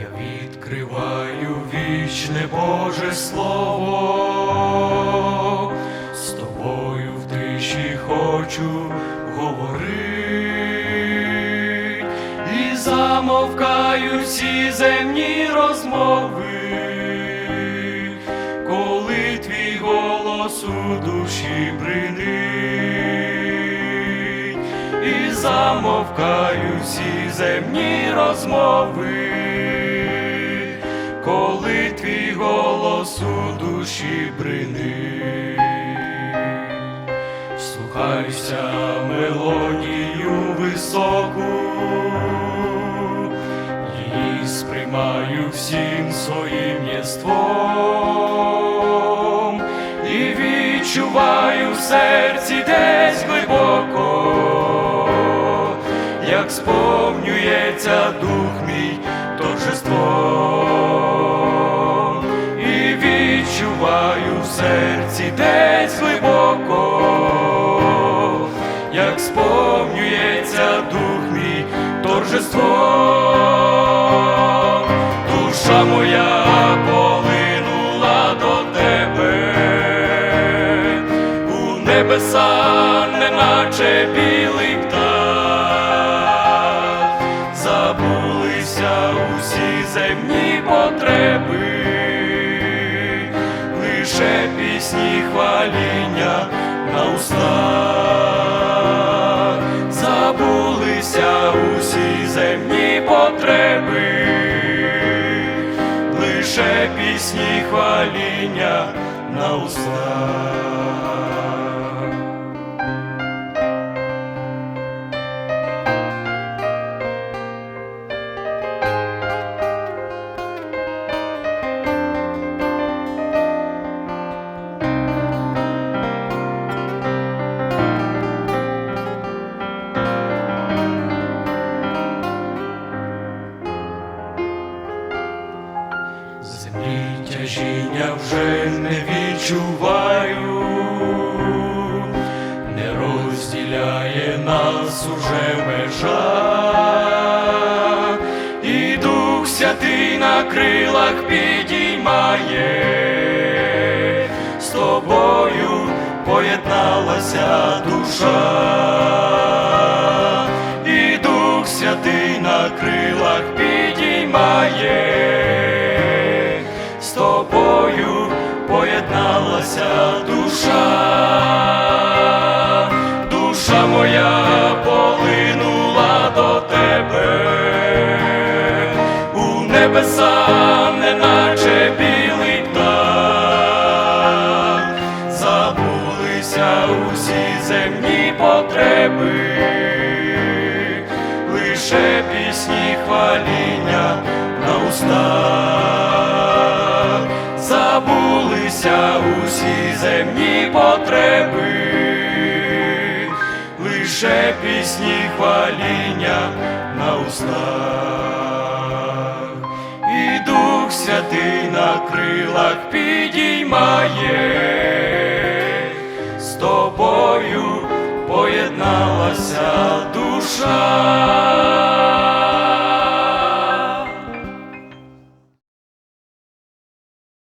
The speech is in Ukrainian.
Я відкриваю вічне Боже Слово, з тобою в тиші хочу говорити, і замовкаю всі земні розмови, коли твій голос у душі бринить, і замовкаю всі земні розмови, голос у душі бринить, слухаюся мелодію високу, її сприймаю всім своїм єством. І відчуваю в серці десь глибоко, як сповнюється дух мій торжеством, серці глибоко, як сповнюється дух мій торжество, душа моя полинула до тебе, у небеса, неначе білий пісні хваління на устах, забулися усі земні потреби, лише пісні хваління на устах. Землі тяжіння вже не відчуваю, не розділяє нас уже межа, і Дух Святий на крилах підіймає, з тобою поєдналася душа, тобою поєдналася душа, душа моя полинула до тебе, у небеса, неначе білий птах, забулися усі земні потреби, лише пісні хваління на устах, забулися усі земні потреби, лише пісні хваління на устах, і Дух Святий на крилах підіймає, з тобою поєдналася душа.